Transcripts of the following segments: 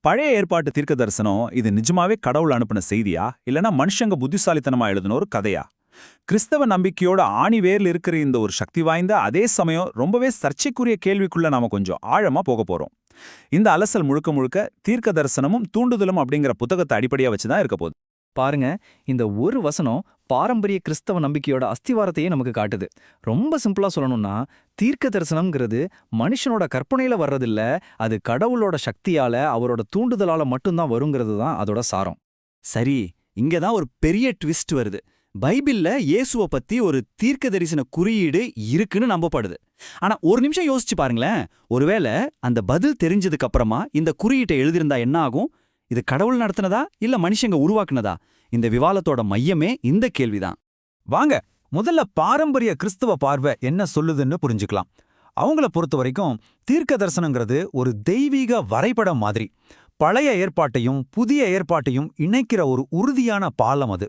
பழைய ஏற்பாட்டு தீர்க்க தரிசனம் இது நிஜமாவே கடவுள் அனுப்பின செய்தியா? இல்லனா மனுஷங்க புத்திசாலித்தனமா எழுதின ஒரு கதையா? கிறிஸ்தவ நம்பிக்கையோட ஆணிவேர்ல இருக்கிற இந்த ஒரு சக்தி வாய்ந்த அதே சமயம் ரொம்பவே சர்ச்சைக்குரிய கேள்விக்குள்ள நாம கொஞ்சம் ஆழமா போக போறோம். இந்த அலசல் முழுக்க முழுக்க தீர்க்க தரிசனமும் தூண்டுதலும் அப்படிங்கிற புத்தகத்தை அடிப்படையா வச்சுதான் இருக்க போகுது. பாருங்க இந்த ஒரு வசனம் பாரம்பரிய கிறிஸ்தவ நம்பிக்கையோட அஸ்திவாரத்தையே நமக்கு காட்டுது. ரொம்ப சிம்பிளா சொல்லணும்னா தீர்க்க தரிசனம்ங்கிறது மனுஷனோட கற்பனையில வர்றதில்ல அது கடவுளோட சக்தியால அவரோட தூண்டுதலால மட்டும்தான் வருங்கிறது தான் அதோட சாரம். சரி இங்க தான் ஒரு பெரிய ட்விஸ்ட் வருது. பைபிள்ல இயேசுவ பத்தி ஒரு தீர்க்க தரிசன குறியீடு இருக்குன்னு நம்பப்படுது. ஆனா ஒரு நிமிஷம் யோசிச்சு பாருங்களேன். ஒருவேளை அந்த பதில் தெரிஞ்சதுக்கு அப்புறமா இந்த குறியீட்டை எழுதியிருந்தா என்ன ஆகும்? இது கடவுள் நடத்தினதா இல்ல மனுஷங்க உருவாக்குனதா? இந்த விவாதத்தோட மையமே இந்த கேள்விதான். வாங்க முதல்ல பாரம்பரிய கிறிஸ்தவ பார்வை என்ன சொல்லுதுன்னு புரிஞ்சுக்கலாம். அவங்கள பொறுத்த வரைக்கும் தீர்க்க தரிசனங்கிறது ஒரு தெய்வீக வரைபடம் மாதிரி. பழைய ஏற்பாட்டையும் புதிய ஏற்பாட்டையும் இணைக்கிற ஒரு உறுதியான பாலம் அது.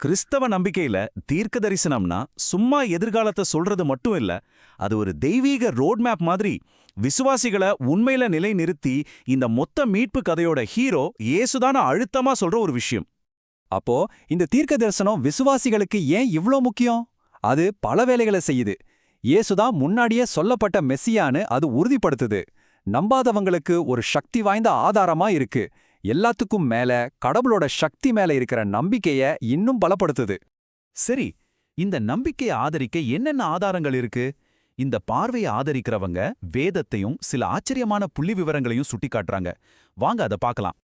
கிறிஸ்தவ நம்பிக்கையில தீர்க்க தரிசனம்னா சும்மா எதிர்காலத்தை சொல்றது மட்டும் இல்ல அது ஒரு தெய்வீக ரோட்மேப் மாதிரி விசுவாசிகளை உண்மையில நிலை நிறுத்தி இந்த மொத்த மீட்பு கதையோட ஹீரோ இயேசுதான அழுத்தமா சொல்ற ஒரு விஷயம். அப்போ இந்த தீர்க்க தரிசனம் விசுவாசிகளுக்கு ஏன் இவ்ளோ முக்கியம்? அது பல வேலைகளை செய்யுது. இயேசுதான் முன்னாடியே சொல்லப்பட்ட மெஸ்ஸியான்னு அது உறுதிப்படுத்துது. நம்பாதவங்களுக்கு ஒரு சக்தி வாய்ந்த ஆதாரமா இருக்கு. எல்லாத்துக்கும் மேல கடவுளோட சக்தி மேல இருக்கிற நம்பிக்கைய இன்னும் பலப்படுத்துது. சரி இந்த நம்பிக்கையை ஆதரிக்க என்னென்ன ஆதாரங்கள் இருக்கு? இந்த பார்வையை ஆதரிக்கிறவங்க வேதத்தையும் சில ஆச்சரியமான புள்ளி விவரங்களையும் சுட்டிக்காட்டுறாங்க. வாங்க அதை பார்க்கலாம்.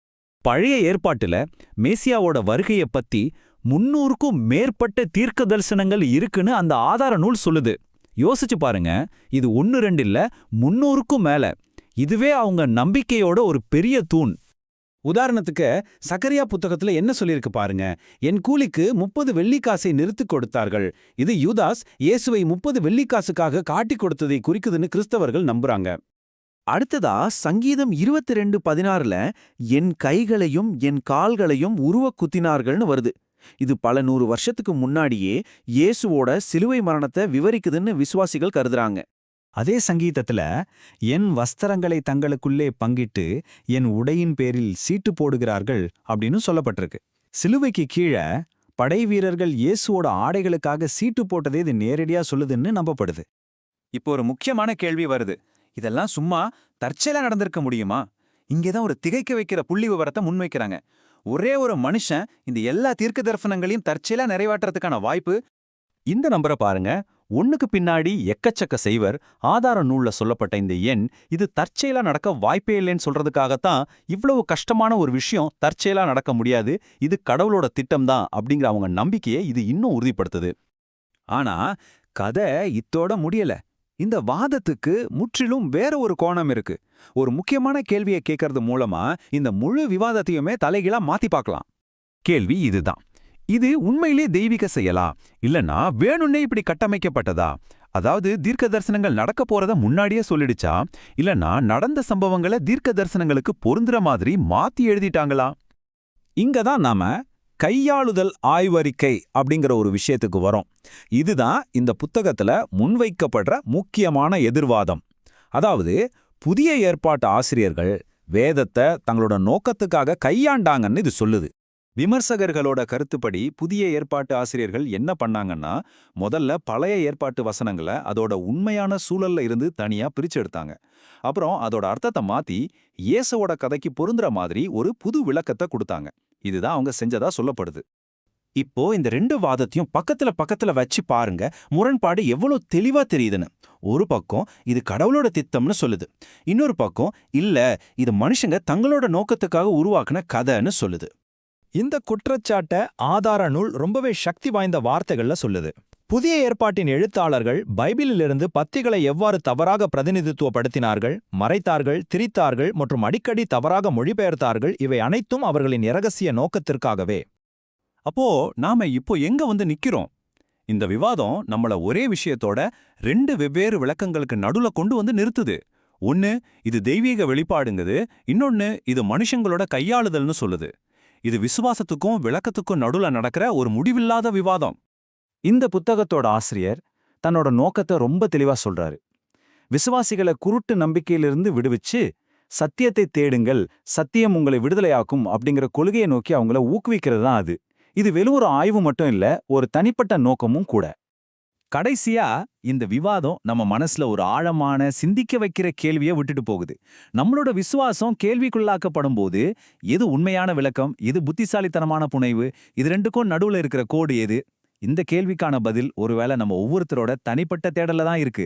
பழைய ஏற்பாட்டுல மேசியாவோட வருகைய பத்தி முன்னூறுக்கும் மேற்பட்ட தீர்க்க தரிசனங்கள் இருக்குன்னு அந்த ஆதார நூல் சொல்லுது. யோசிச்சு பாருங்க இது ஒன்னு ரெண்டு இல்ல முன்னூறுக்கும் மேல. இதுவே அவங்க நம்பிக்கையோட ஒரு பெரிய தூண். உதாரணத்துக்கு சக்கரியா புத்தகத்துல என்ன சொல்லியிருக்கு பாருங்க. என் கூலிக்கு முப்பது வெள்ளிக்காசை நிறுத்திக் கொடுத்தார்கள். இது யூதாஸ் இயேசுவை முப்பது வெள்ளிக்காசுக்காக காட்டிக் கொடுத்ததை குறிக்குதுன்னு கிறிஸ்தவர்கள் நம்புறாங்க. அடுத்ததா சங்கீதம் இருபத்தி ரெண்டு பதினாறுல என் கைகளையும் என் கால்களையும் உருவ குத்தினார்கள்னு வருது. இது பல நூறு வருஷத்துக்கு முன்னாடியே இயேசுவோட சிலுவை மரணத்தை விவரிக்குதுன்னு விசுவாசிகள் கருதுறாங்க. அதே சங்கீதத்துல என் வஸ்திரங்களை தங்களுக்குள்ளே பங்கிட்டு என் உடையின் பேரில் சீட்டு போடுகிறார்கள் அப்படின்னு சொல்லப்பட்டிருக்கு. சிலுவைக்கு கீழே படை வீரர்கள் இயேசுவோட ஆடைகளுக்காக சீட்டு போட்டதே இது நேரடியா சொல்லுதுன்னு நம்பப்படுது. இப்போ ஒரு முக்கியமான கேள்வி வருது. இதெல்லாம் சும்மா தற்செயலா நடந்திருக்க முடியுமா? இங்கேதான் ஒரு திகைக்க வைக்கிற புள்ளி விவரத்தை முன்வைக்கிறாங்க. ஒரே ஒரு மனுஷன் இந்த எல்லா தீர்க்க தரிசனங்களையும் தற்செயலா நிறைவேற்றுறதுக்கான வாய்ப்பு. இந்த நம்பரை பாருங்க. ஒண்ணுக்கு பின்னாடி எக்கச்சக்க செய்வர் ஆதார நூல்ல சொல்லப்பட்ட இந்த எண் இது தற்செயலா நடக்க வாய்ப்பே இல்லைன்னு சொல்றதுக்காகத்தான் இவ்வளவு கஷ்டமான ஒரு விஷயம் தற்செயலா நடக்க முடியாது இது கடவுளோட திட்டம்தான் அப்படிங்கிற அவங்க நம்பிக்கையை இது இன்னும் உறுதிப்படுத்துது. ஆனா கதை இத்தோட முடியல. இந்த வாதத்துக்கு முற்றிலும் வேற ஒரு கோணம் இருக்கு. ஒரு முக்கியமான கேள்வியை கேட்கறது மூலமா இந்த முழு விவாதத்தையுமே தலைகீழா மாத்தி பார்க்கலாம். கேள்வி இதுதான். இது உண்மையிலே தெய்வீக செயலா? இல்லனா வேணும்னே இப்படி கட்டமைக்கப்பட்டதா? அதாவது தீர்க்க தரிசனங்கள் நடக்க போறத முன்னாடியே சொல்லிடுச்சா? இல்லனா நடந்த சம்பவங்களை தீர்க்க தரிசனங்களுக்கு பொருந்துற மாதிரி மாத்தி எழுதிட்டாங்களா? இங்க தான் நாம கையாளுதல் ஆய்வறிக்கை அப்படிங்கிற ஒரு விஷயத்துக்கு வரோம். இதுதான் இந்த புத்தகத்துல முன்வைக்கப்படுற முக்கியமான எதிர்வாதம். அதாவது புதிய ஏற்பாட்டு ஆசிரியர்கள் வேதத்தை தங்களோட நோக்கத்துக்காக கையாண்டாங்கன்னு இது சொல்லுது. விமர்சகர்களோட கருத்துப்படி புதிய ஏற்பாட்டு ஆசிரியர்கள் என்ன பண்ணாங்கன்னா முதல்ல பழைய ஏற்பாட்டு வசனங்களை அதோட உண்மையான சூழல்ல இருந்து தனியா பிரிச்சு எடுத்தாங்க. அப்புறம் அதோட அர்த்தத்தை மாத்தி இயேசுவோட கதைக்கு பொருந்துற மாதிரி ஒரு புது விளக்கத்தை கொடுத்தாங்க. இதுதான் அவங்க செஞ்சதா சொல்லப்படுது. இப்போ இந்த ரெண்டு வாதத்தையும் பக்கத்துல பக்கத்துல வச்சு பாருங்க முரண்பாடு எவ்வளவு தெளிவா தெரியுதுன்னு. ஒரு பக்கம் இது கடவுளோட திட்டம்னு சொல்லுது. இன்னொரு பக்கம் இல்ல இது மனுஷங்க தங்களோட நோக்கத்துக்காக உருவாக்குன கதைன்னு சொல்லுது. இந்த குற்றச்சாட்டை ஆதார நூல் ரொம்பவே சக்தி வாய்ந்த வார்த்தைகள்ல சொல்லுது. புதிய ஏற்பாட்டின் எழுத்தாளர்கள் பைபிளிலிருந்து பத்திகளை எவ்வாறு தவறாக பிரதிநிதித்துவப்படுத்தினார்கள் மறைத்தார்கள் திரித்தார்கள் மற்றும் அடிக்கடி தவறாக மொழிபெயர்த்தார்கள் இவை அனைத்தும் அவர்களின் இரகசிய நோக்கத்திற்காகவே. அப்போ நாம இப்போ எங்க வந்து நிக்கிறோம்? இந்த விவாதம் நம்மள ஒரே விஷயத்தோட ரெண்டு வெவ்வேறு விளக்கங்களுக்கு நடுல கொண்டு வந்து நிறுத்துது. ஒன்னு இது தெய்வீக வெளிப்பாடுங்குது. இன்னொன்னு இது மனுஷங்களோட கையாளுதல்னு சொல்லுது. இது விசுவாசத்துக்கும் விளக்கத்துக்கும் நடுல நடக்கிற ஒரு முடிவில்லாத விவாதம். இந்த புத்தகத்தோட ஆசிரியர் தன்னோட நோக்கத்தை ரொம்ப தெளிவா சொல்றாரு. விசுவாசிகளை குருட்டு நம்பிக்கையிலிருந்து விடுவிச்சு சத்தியத்தை தேடுங்கள் சத்தியம் உங்களை விடுதலையாக்கும் அப்படிங்கிற கொள்கையை நோக்கி அவங்கள ஊக்குவிக்கிறது தான் அது. இது வெறும் ஒரு ஆய்வு மட்டும் இல்ல ஒரு தனிப்பட்ட நோக்கமும் கூட. கடைசியா இந்த விவாதம் நம்ம மனசுல ஒரு ஆழமான சிந்திக்க வைக்கிற கேள்வியை விட்டுட்டு போகுது. நம்மளோட விசுவாசம் கேள்விக்குள்ளாக்கப்படும் போது எது உண்மையான விளக்கம் எது புத்திசாலித்தனமான புனைவு இது ரெண்டுக்கும் நடுவுல இருக்கிற கோடு எது? இந்த கேள்விக்கான பதில் ஒருவேளை நம்ம ஒவ்வொருத்தரோட தனிப்பட்ட தேடல தான் இருக்கு.